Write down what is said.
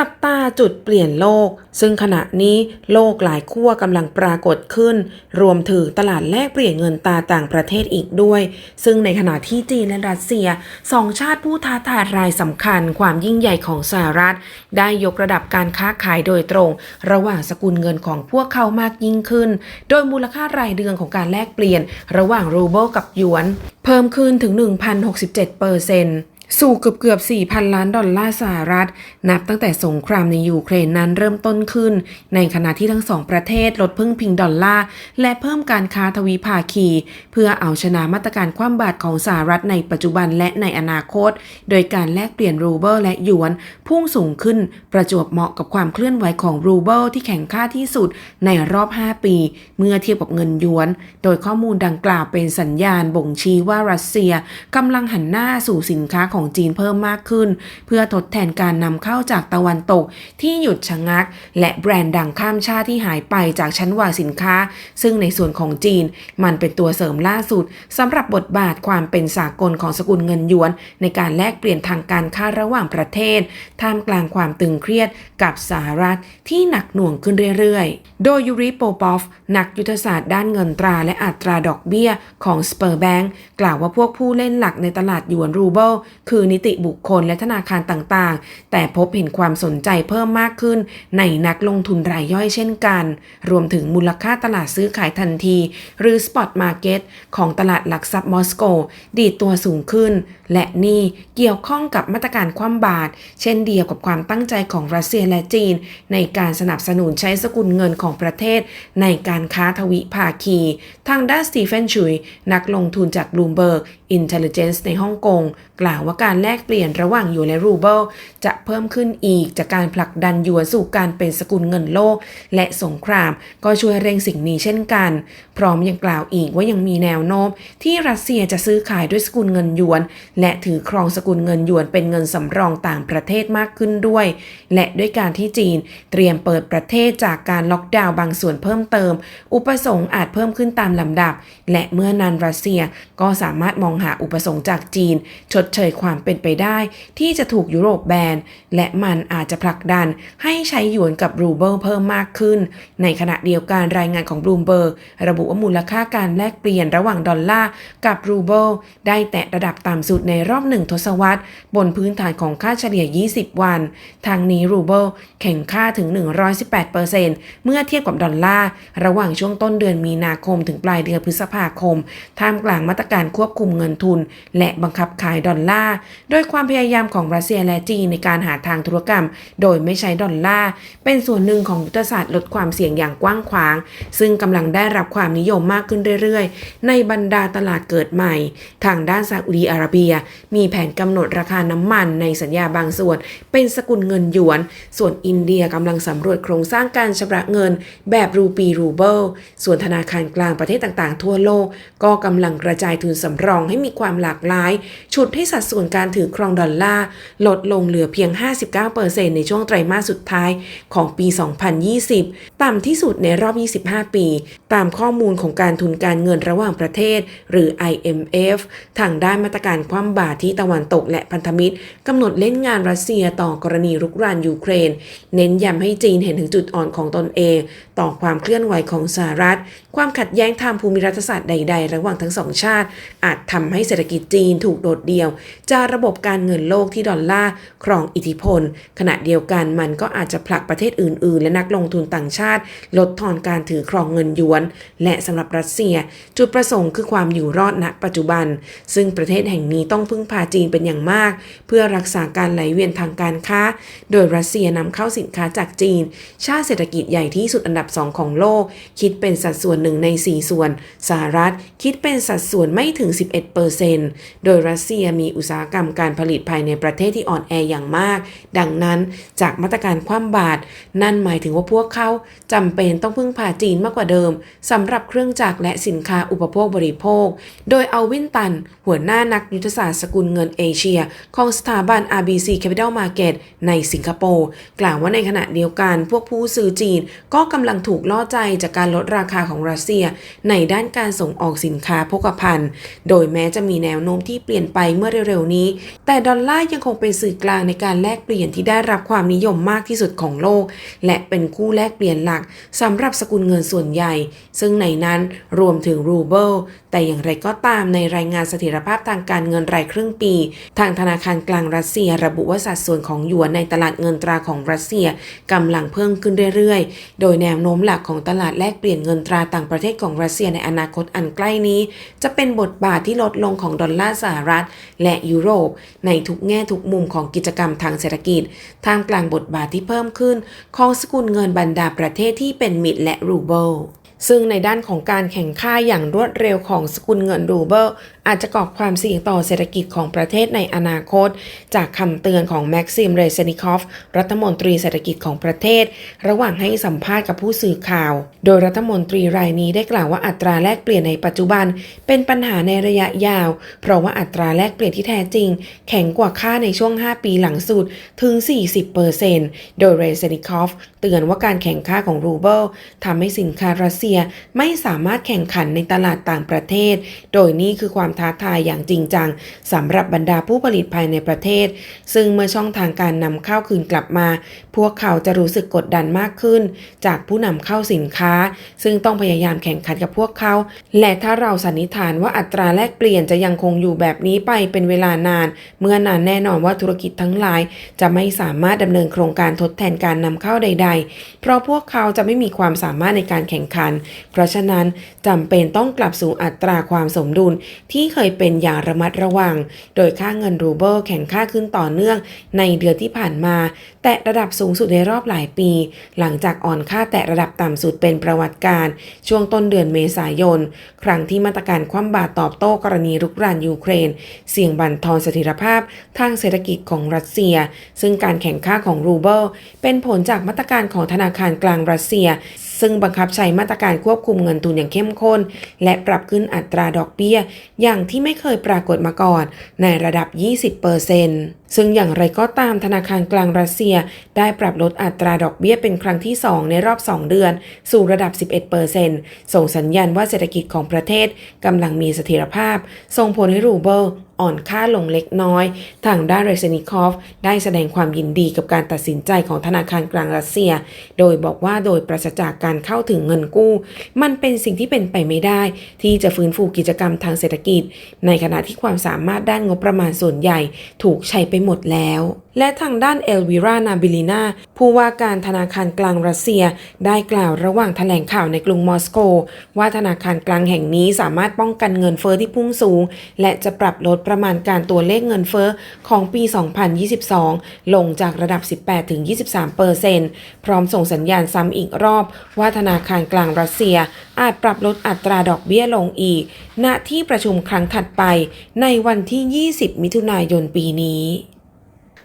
จับตาจุดเปลี่ยนโลก ซึ่งขณะนี้โลกหลายขั้วกำลังปรากฏขึ้น รวมถึงตลาดแลกเปลี่ยนเงินตาต่างประเทศอีกด้วย ซึ่งในขณะที่จีนและรัสเซียสองชาติผู้ท้าทายรายสำคัญ ความยิ่งใหญ่ของสหรัฐ ได้ยกระดับการค้าขายโดยตรง ระหว่างสกุลเงินของพวกเขามากยิ่งขึ้น โดยมูลค่ารายเดือนของการแลกเปลี่ยน ระหว่างรูเบิลกับหยวน เพิ่มขึ้นถึง 1,067เปอร์เซ็นต์ สู่เกือบเกือบ 4,000 ล้านดอลลาร์สหรัฐ นับตั้งแต่สงครามในยูเครนนั้นเริ่มต้นขึ้น ในขณะที่ทั้งสองประเทศลดพึ่งพิงดอลลาร์ และเพิ่มการค้าทวีภาคี เพื่อเอาชนะมาตรการคว่ำบาตรของสหรัฐในปัจจุบันและในอนาคต โดยการแลกเปลี่ยนรูเบิลและหยวน พุ่งสูงขึ้นประจวบเหมาะกับความเคลื่อนไหวของรูเบิลที่แข็งค่าที่สุดในรอบ 5 ปี เมื่อเทียบกับเงินหยวน โดยข้อมูลดังกล่าวเป็นสัญญาณบ่งชี้ว่ารัสเซียกำลังหันหน้าสู่สินค้าของจีนเพิ่มมากขึ้น เพื่อทดแทนการนำเข้าจากตะวันตกที่หยุดชะงัก และแบรนด์ดังข้ามชาติที่หายไปจากชั้นวางสินค้า ซึ่งในส่วนของจีนมันเป็นตัวเสริมล่าสุดสำหรับบทบาทความเป็นสากลของสกุลเงินหยวน ในการแลกเปลี่ยนทางการค้าระหว่างประเทศ ท่ามกลางความตึงเครียดกับสหรัฐที่หนักหน่วงขึ้นเรื่อยๆ โดยยูริโปปอฟนักยุทธศาสตร์ด้านเงินตราและอัตราดอกเบี้ยของสเปอร์แบงก์กล่าวว่าพวกผู้เล่นหลักในตลาดหยวนรูเบิลคือนิติบุคคลและธนาคารต่างๆ แต่พบเห็นความสนใจเพิ่มมากขึ้น ในนักลงทุนรายย่อยเช่นกัน รวมถึงมูลค่าตลาดซื้อขายทันที หรือ Spot Market ของตลาดหลักทรัพย์มอสโก ดีดตัวสูงขึ้น และนี่เกี่ยวข้องกับมาตรการคว่ำบาตรเช่นเดียวกับความตั้งใจของรัสเซียและจีน ในการสนับสนุนใช้สกุลเงินของประเทศ ในการค้าทวิภาคี ทางด้านสตีเฟนชุย นักลงทุนจากบลูมเบิร์กอินเทลเจนซ์ในฮ่องกง กล่าวว่าการแลกเปลี่ยนระหว่างหยวนและรูเบิลจะเพิ่มขึ้นอีกจากการผลักดันหยวนสู่การเป็นสกุลเงินโลก และสงคราม ก็ช่วยเร่งสิ่งนี้เช่นกัน พร้อมยังกล่าวอีกว่ายังมีแนวโน้มที่รัสเซียจะซื้อขายด้วยสกุลเงินหยวน และถือครองสกุลเงินหยวนเป็นเงินสำรองต่างประเทศมากขึ้นด้วย และด้วยการที่จีน เตรียมเปิดประเทศจากการล็อกดาวน์บางส่วนเพิ่มเติม อุปสงค์อาจเพิ่มขึ้นตามลำดับ และเมื่อนานรัสเซียก็สามารถมองหาอุปสงค์จากจีน ชดเชยความเป็นไปได้ ที่จะถูกยุโรปแบน และมันอาจจะผลักดันให้ใช้หยวนกับรูเบิลเพิ่มมากขึ้น ในขณะเดียวกันรายงานของบลูมเบิร์กระบุว่ามูลค่าการแลกเปลี่ยนระหว่างดอลลาร์กับรูเบิลได้แตะระดับต่ำสุดในรอบหนึ่งทศวรรษ บนพื้นฐานของค่าเฉลี่ย 20 วัน ทางนี้รูเบิลแข่งค่าถึง 118%เมื่อเทียบกับดอลลาร์ระหว่างช่วงต้นเดือนมีนาคมถึงปลายเดือนพฤษภาคม ท่ามกลางมาตรการควบคุมเงินทุน และบังคับขายดอลลาร์โดยความพยายามของรัสเซียและจีนในการหาทางธุรกรรม โดยไม่ใช้ดอลลาร์เป็นส่วนหนึ่งของยุทธศาสตร์ลดความเสี่ยงอย่างกว้างขวาง ซึ่งกำลังได้รับความนิยมมากขึ้นเรื่อยๆ ในบรรดาตลาดเกิดใหม่ ทางด้านซาอุดีอาระเบีย มีแผนกำหนดราคาน้ำมันในสัญญาบางส่วน เป็นสกุลเงินหยวน ส่วนอินเดียกำลังสำรวจโครงสร้างการชำระเงิน แบบรูปีรูเบิลส่วนธนาคารกลางประเทศต่างๆ ทั่วโลก ก็กำลังกระจายทุนสำรองให้มีความหลากหลาย ฉุดให้สัดส่วนการถือครองดอลลาร์ลดลงเหลือเพียง 59%ในช่วงไตรมาสสุดท้ายของปี 2020ต่ำที่สุดในรอบ 25 ปี ตามข้อมูลของการทุนการเงินระหว่างประเทศ หรือ IMF ทางด้านมาตรการคว่ำบาตรที่ตะวันตกและพันธมิตรกำหนดเล่นงานรัสเซียต่อกรณีรุกรานยูเครน เน้นย้ำให้จีนเห็นถึงจุดอ่อนของตนเอง ต่อความเคลื่อนไหวของสหรัฐ ความขัดแย้งทางภูมิรัฐศาสตร์ใด ๆ ระหว่างทั้งสองชาติ อาจทำให้เศรษฐกิจจีนถูกโดดเดี่ยว จากระบบการเงินโลกที่ดอลลาร์ครองอิทธิพล ขณะเดียวกันมันก็อาจจะผลักประเทศอื่น ๆ และนักลงทุนต่างชาติาติ ลดทอนการถือครองเงินหยวน และสำหรับรัสเซีย จุดประสงค์คือความอยู่รอดณปัจจุบัน ซึ่งประเทศแห่งนี้ต้องพึ่งพาจีนเป็นอย่างมาก เพื่อรักษาการไหลเวียนทางการค้า โดยรัสเซียนำเข้าสินค้าจากจีน ชาติเศรษฐกิจใหญ่ที่สุดอันดับสองของโลก คิดเป็นสัดส่วนหนึ่งใน 4 ส่วนสหรัฐคิดเป็นสัดส่วนไม่ถึง 11%โดยรัสเซียมีอุตสาหกรรมการผลิตภายในประเทศที่อ่อนแออย่างมาก ดังนั้นจากมาตรการคว่ำบาตรนั่นหมายถึงว่าพวกเขาจำเป็นต้องพึ่งพาจีนมากกว่าเดิมสำหรับเครื่องจักรและสินค้าอุปโภคบริโภค โดยเอาวินตัน หัวหน้านักยุทธศาสตร์สกุลเงินเอเชีย ของสถาบัน RBC Capital Market ในสิงคโปร์กล่าวว่าในขณะเดียวกันพวกผู้ซื้อจีนก็กำลังถูกล่อใจจากการลดราคาของรัสเซีย ในด้านการส่งออกสินค้าโภคภัณฑ์ โดยแม้จะมีแนวโน้มที่เปลี่ยนไปเมื่อเร็วๆนี้ แต่ดอลลาร์ยังคงเป็นสื่อกลางในการแลกเปลี่ยนที่ได้รับความนิยมมากที่สุดของโลก และเป็นคู่แลกเปลี่ยนหลักสำหรับสกุลเงินส่วนใหญ่ ซึ่งในนั้นรวมถึงรูเบิลแต่อย่างไรก็ตามในรายงานเสถียรภาพทางการเงินรายครึ่งปี ทางธนาคารกลางรัสเซียระบุว่าสัดส่วนของหยวนในตลาดเงินตราของรัสเซียกำลังเพิ่มขึ้นเรื่อยๆ โดยแนวโน้มหลักของตลาดแลกเปลี่ยนเงินตราต่างประเทศของรัสเซียในอนาคตอันใกล้นี้ จะเป็นบทบาทที่ลดลงของดอลลาร์สหรัฐ และยุโรป ในทุกแง่ทุกมุมของกิจกรรมทางเศรษฐกิจท่ามกลางบทบาทที่เพิ่มขึ้น ของสกุลเงินบรรดาประเทศที่เป็นมิตรและรูเบิลซึ่งในด้านของการแข่งข้าอย่างรวดเร็วของสกุลเงินรูเบิล อาจจะก่อความเสี่ยงต่อเศรษฐกิจของประเทศในอนาคต จากคำเตือนของแม็กซิมเรเซนิคอฟรัฐมนตรีเศรษฐกิจของประเทศ ระหว่างให้สัมภาษณ์กับผู้สื่อข่าว โดยรัฐมนตรีรายนี้ได้กล่าวว่าอัตราแลกเปลี่ยนในปัจจุบัน เป็นปัญหาในระยะยาว เพราะว่าอัตราแลกเปลี่ยนที่แท้จริง แข็งกว่าค่าในช่วง 5 ปีหลังสุดถึง 40%โดยเรเซนิคอฟเตือนว่าการแข่งข้าของรูเบิลทำให้สินค้ารัสเซียไม่สามารถแข่งขันในตลาดต่างประเทศ โดยนี่คือความท้าทายอย่างจริงจังสำหรับบรรดาผู้ผลิตภายในประเทศ ซึ่งเมื่อช่องทางการนำเข้าคืนกลับมา พวกเขาจะรู้สึกกดดันมากขึ้น จากผู้นำเข้าสินค้า ซึ่งต้องพยายามแข่งขันกับพวกเขา และถ้าเราสันนิษฐานว่าอัตราแลกเปลี่ยนจะยังคงอยู่แบบนี้ไปเป็นเวลานาน เมื่อนานแน่นอนว่าธุรกิจทั้งหลาย จะไม่สามารถดำเนินโครงการทดแทนการนำเข้าใด ๆ เพราะพวกเขาจะไม่มีความสามารถในการแข่งขัน เพราะฉะนั้นจำเป็นต้องกลับสู่อัตราความสมดุลที่ี่เคยเป็นอย่างระมัดระวัง โดยค่าเงินรูเบิลแข่งค่าขึ้นต่อเนื่องในเดือนที่ผ่านมา แตะระดับสูงสุดในรอบหลายปี หลังจากอ่อนค่าแตะระดับต่ำสุดเป็นประวัติการณ์ช่วงต้นเดือนเมษายน ครั้งที่มาตรการคว่ำบาตรตอบโต้กรณีรุกรานยูเครน เสี่ยงบั่นทอนเสถียรภาพทางเศรษฐกิจของรัสเซีย ซึ่งการแข่งค่าของรูเบิลเป็นผลจากมาตรการของธนาคารกลางรัสเซีย ซึ่งบังคับใช้มาตรการควบคุมเงินทุนอย่างเข้มข้น และปรับขึ้นอัตราดอกเบี้ย อย่างที่ไม่เคยปรากฏมาก่อนในระดับ 20%ซึ่งอย่างไรก็ตามธนาคารกลางรัสเซีย ได้ปรับลดอัตราดอกเบี้ยเป็นครั้งที่ 2 ในรอบ 2 เดือน สู่ระดับ 11%ส่งสัญญาณว่าเศรษฐกิจของประเทศกำลังมีเสถียรภาพ ส่งผลให้รูเบิลอ่อนค่าลงเล็กน้อย ทางด้านเรเซนิคอฟได้แสดงความยินดีกับการตัดสินใจของธนาคารกลางรัสเซีย โดยบอกว่าโดยปราศจากการเข้าถึงเงินกู้ มันเป็นสิ่งที่เป็นไปไม่ได้ ที่จะฟื้นฟูกิจกรรมทางเศรษฐกิจ ในขณะที่ความสามารถด้านงบประมาณส่วนใหญ่ ถูกใช้ไปหมดแล้ว และทางด้านเอลวิรานาบิลินาผู้ว่าการธนาคารกลางรัสเซีย ได้กล่าวระหว่างแถลงข่าวในกรุงมอสโก ว่าธนาคารกลางแห่งนี้สามารถป้องกันเงินเฟอ้อที่พุ่งสูง และจะปรับลดประมาณการตัวเลขเงินเฟอ้อของปี 2022 ลงจากระดับ 18-23 เปอร์เซ็นต์พร้อมส่งสัญญาณซ้ำอีกรอบ ว่าธนาคารกลางรัสเซีย อาจปรับลดอัตราดอกเบี้ยลงอีก ณที่ประชุมครั้งถัดไปในวันที่ 20 มิถุนายนปีนี้